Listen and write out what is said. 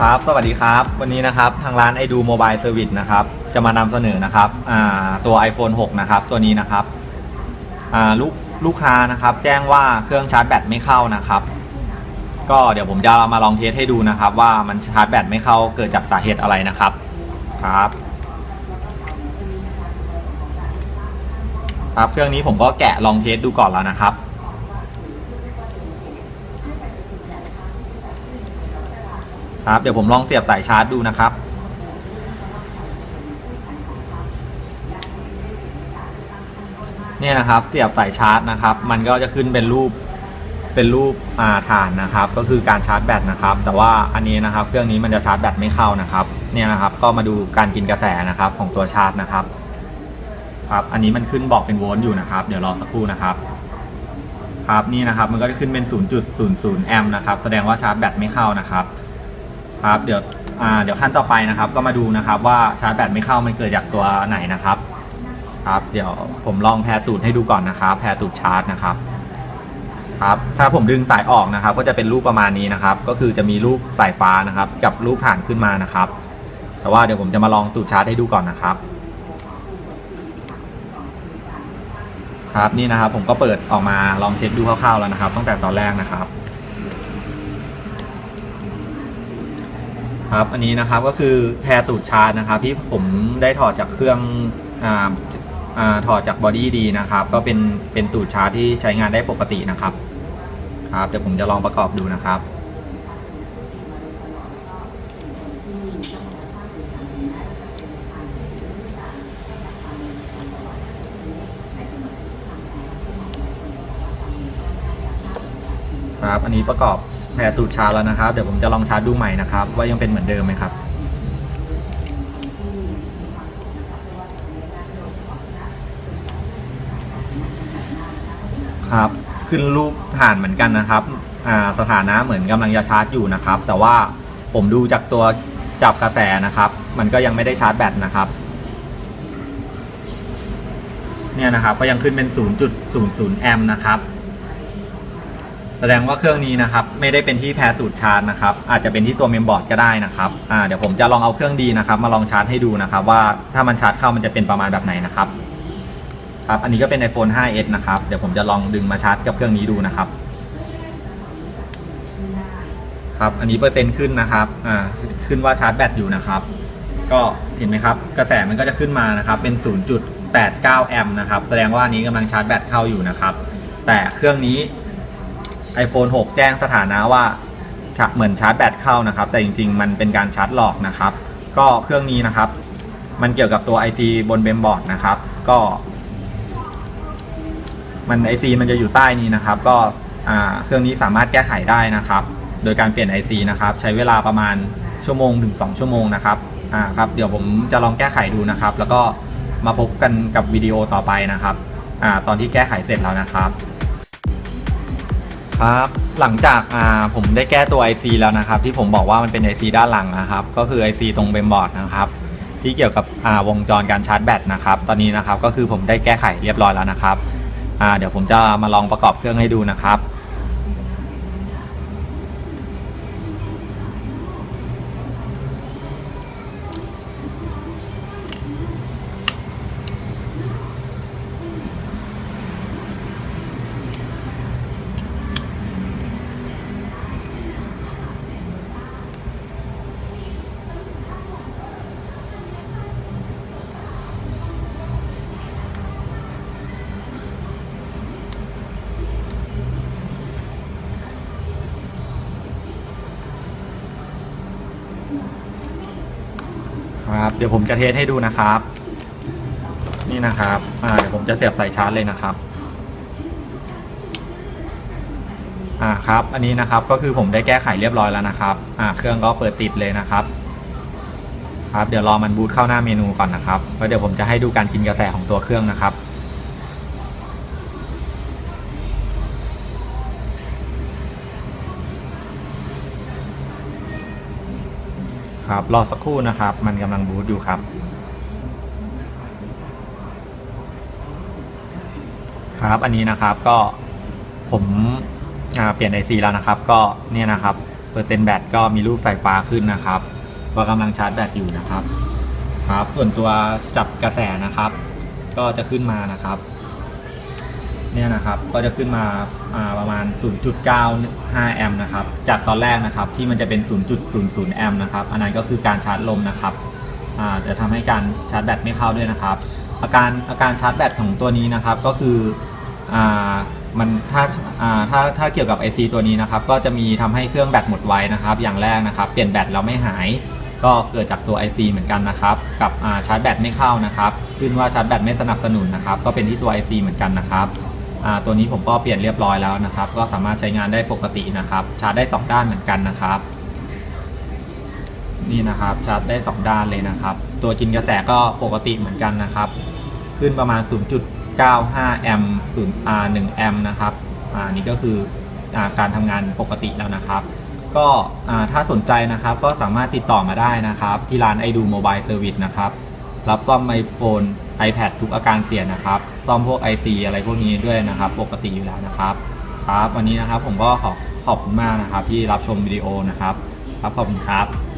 ครับ สวัสดีครับ วันนี้นะครับ ทางร้านไอดูโมบายเซอร์วิสนะครับ จะมานำเสนอนะครับตัว iPhone 6 นะครับ ตัวนี้นะครับลูกลูกค้านะครับ แจ้งว่าเครื่องชาร์จแบตไม่เข้านะครับ ก็เดี๋ยวผมจะมาลองเทสให้ดูนะครับ ว่ามันชาร์จแบตไม่เข้าเกิดจากสาเหตุอะไรนะครับ ครับ ครับ เครื่องนี้ผมก็แกะลองเทสดูก่อนแล้วนะครับ ครับ เดี๋ยวผมลองเสียบสายชาร์จดูนะครับ เนี่ยนะครับเสียบสายชาร์จนะครับ มันก็จะขึ้นเป็นรูปเป็นรูปอ่าฐานนะครับ ก็คือการชาร์จแบตนะครับ แต่ว่าอันนี้นะครับเครื่องนี้มันจะชาร์จแบตไม่เข้านะครับ เนี่ยนะครับ ก็มาดูการกินกระแสนะครับของตัวชาร์จนะครับครับอันนี้มันขึ้นบอกเป็นโวลต์อยู่นะครับ เดี๋ยวรอสักครู่นะครับครับนี่นะครับมันก็จะขึ้นเป็น 0.00 แอมป์นะครับ แสดงว่าชาร์จแบตไม่เข้านะครับ ครับเดี๋ยวอ่าเดี๋ยวขั้นต่อไปนะครับ ก็มาดูนะครับว่าชาร์จแบตไม่เข้ามันเกิดจากตัวไหนนะครับ ครับ เดี๋ยวผมลองแพรตูดให้ดูก่อนนะครับแพรตูดชาร์จนะครับครับถ้าผมดึงสายออกนะครับ ก็จะเป็นรูปประมาณนี้นะครับ ก็คือจะมีรูปสายฟ้านะครับ กับรูปฐานขึ้นมานะครับ แต่ว่าเดี๋ยวผมจะมาลองตูดชาร์จให้ดูก่อนนะครับ ครับนี่นะครับผมก็เปิดออกมาลองเช็คดูคร่าวๆแล้วนะครับ ตั้งแต่ตอนแรกนะครับ ครับอันนี้นะครับก็คือแพรตูดชาร์จนะครับที่ผมได้ถอดจากเครื่องอ่าอ่าถอดจากบอดี้ดีนะครับก็เป็นเป็นตูดชาร์จที่ใช้งานได้ปกตินะครับครับเดี๋ยวผมจะลองประกอบดูนะครับครับอันนี้ประกอบ แพรตูดชาร์จแล้วนะครับ เดี๋ยวผมจะลองชาร์จดูใหม่นะครับ ว่ายังเป็นเหมือนเดิมไหมครับ ครับ ขึ้นรูปฐานเหมือนกันนะครับ อ่า สถานะเหมือนกำลังจะชาร์จอยู่นะครับ แต่ว่าผมดูจากตัวจับกระแสนะครับ มันก็ยังไม่ได้ชาร์จแบตนะครับ เนี่ยนะครับ ก็ยังขึ้นเป็น 0.00แอมป์นะครับ ดงว่าเครื่องนี้นะครับไม่ได้เป็นที่แพรตูดชาร์จนะครับอาจจะเป็นที่ตัวเมมบอร์ดก็ได้นะครับอ่าเดี๋ยวผมจะลองเอาเครื่องดีนะครับ มาลองชาร์จให้ดูนะครับ ว่าถ้ามันชาร์จเข้ามันจะเป็นประมาณแบบไหนนะครับครับอันนี้ก็เป็น iPhone 5s นะครับเดี๋ยวผมจะลองดึงมาชาร์จกับเครื่องนี้ดูนะครับครับอันนี้เปอร์เซ็นต์ขึ้นนะครับอ่าขึ้นว่าชาร์จแบตอยู่นะครับ ก็เห็นไหมครับ กระแสมันก็จะขึ้นมานะครับ เป็น 0.89 แอมป์นะครับ แสดงว่านนี้กำลังชาร์จแบตเข้าอยู่นะครับ แต่เครื่องนี้ iPhone 6 แจ้งสถานะว่าเหมือนชาร์จแบตเข้านะครับ แต่จริง ๆ มันเป็นการชาร์จหลอกนะครับ ก็เครื่องนี้นะครับ มันเกี่ยวกับตัว IC บนเบมบอร์ดนะครับ ก็ มัน IC มันจะอยู่ใต้นี้นะครับ ก็เครื่องนี้สามารถแก้ไขได้นะครับ โดยการเปลี่ยน IC นะครับ ใช้เวลาประมาณชั่วโมงถึง 2 ชั่วโมงนะครับอ่าครับ เดี๋ยวผมจะลองแก้ไขดูนะครับ แล้วก็มาพบกันกับวิดีโอต่อไปนะครับอ่าตอนที่แก้ไขเสร็จแล้วนะครับ ครับหลังจากอ่าผมได้แก้ตัว IC แล้วนะครับ ที่ผมบอกว่ามันเป็น IC ด้านหลังนะครับ ก็คือ IC ตรงเบมบอร์ดนะครับ ที่เกี่ยวกับอ่าวงจรการชาร์จแบตนะครับ ตอนนี้นะครับก็คือผมได้แก้ไขเรียบร้อยแล้วนะครับอ่าเดี๋ยวผมจะมาลองประกอบเครื่องให้ดูนะครับ ครับ เดี๋ยวผมจะเทสให้ดูนะครับ นี่นะครับอ่าเดี๋ยวผมจะเสียบสายชาร์จเลยนะครับอ่าครับ อันนี้นะครับก็คือผมได้แก้ไขเรียบร้อยแล้วนะครับอ่าเครื่องก็เปิดติดเลยนะครับครับเดี๋ยวรอมันบูตเข้าหน้าเมนูก่อนนะครับแล้วเดี๋ยวผมจะให้ดูการกินกาแฟของตัวเครื่องนะครับ ครับรอสักครู่นะครับ มันกำลังบูตอยู่ครับ ครับอันนี้นะครับก็ผมเปลี่ยนไอซีแล้วนะครับ ก็เนี่ยนะครับเปอร์เซ็นต์แบตก็มีรูปสายฟ้าขึ้นนะครับว่ากำลังชาร์จแบตอยู่นะครับ ครับ ส่วนตัวจับกระแสนะครับ ก็จะขึ้นมานะครับ เนี่ยนะครับก็จะขึ้นมาาประมาณ 0.95 แอมป์นะครับจากตอนแรกนะครับที่มันจะเป็น 0.00 แอมป์นะครับอันนั้นก็คือการชาร์จลมนะครับจะทำให้การชาร์จแบตไม่เข้าด้วยนะครับ อาการอาการชาร์จแบตของตัวนี้นะครับก็คืออมันถ้าาถ้าถ้าเกี่ยวกับ IC ตัวนี้นะครับก็จะมีทำให้เครื่องแบตหมดไวนะครับ อย่างแรกนะครับ เปลี่ยนแบตแล้วไม่หาย ก็เกิดจากตัว IC เหมือนกันนะครับ กับชาร์จแบตไม่เข้านะครับ ขึ้นว่าชาร์จแบตไม่สนับสนุนนะครับ ก็เป็นที่ตัว IC เหมือนกันนะครับ ตัวนี้ผมก็เปลี่ยนเรียบร้อยแล้วนะครับ ก็สามารถใช้งานได้ปกตินะครับ ชาร์จได้ 2 ด้านเหมือนกันนะครับ นี่นะครับชาร์จได้ 2 ด้านเลยนะครับ ตัวกินกระแสก็ปกติเหมือนกันนะครับ ขึ้นประมาณ 0.95 แอมป์0อ่า1แอมป์นะครับอ่านี่ก็คืออการทำงานปกติแล้วนะครับ ก็ถ้าสนใจนะครับก็สามารถติดต่อมาได้นะครับ ที่ร้านไอดูโมบายเซอร์วิสนะครับ รับซ่อมไอโฟน iPad ทุกอาการเสียนะครับ ซ่อมพวก IC อะไรพวกนี้ด้วยนะครับ ปกติอยู่แล้วนะครับครับ วันนี้นะครับผมก็ขอขอบคุณมากนะครับ ที่รับชมวิดีโอนะครับ ครับขอบคุณครับ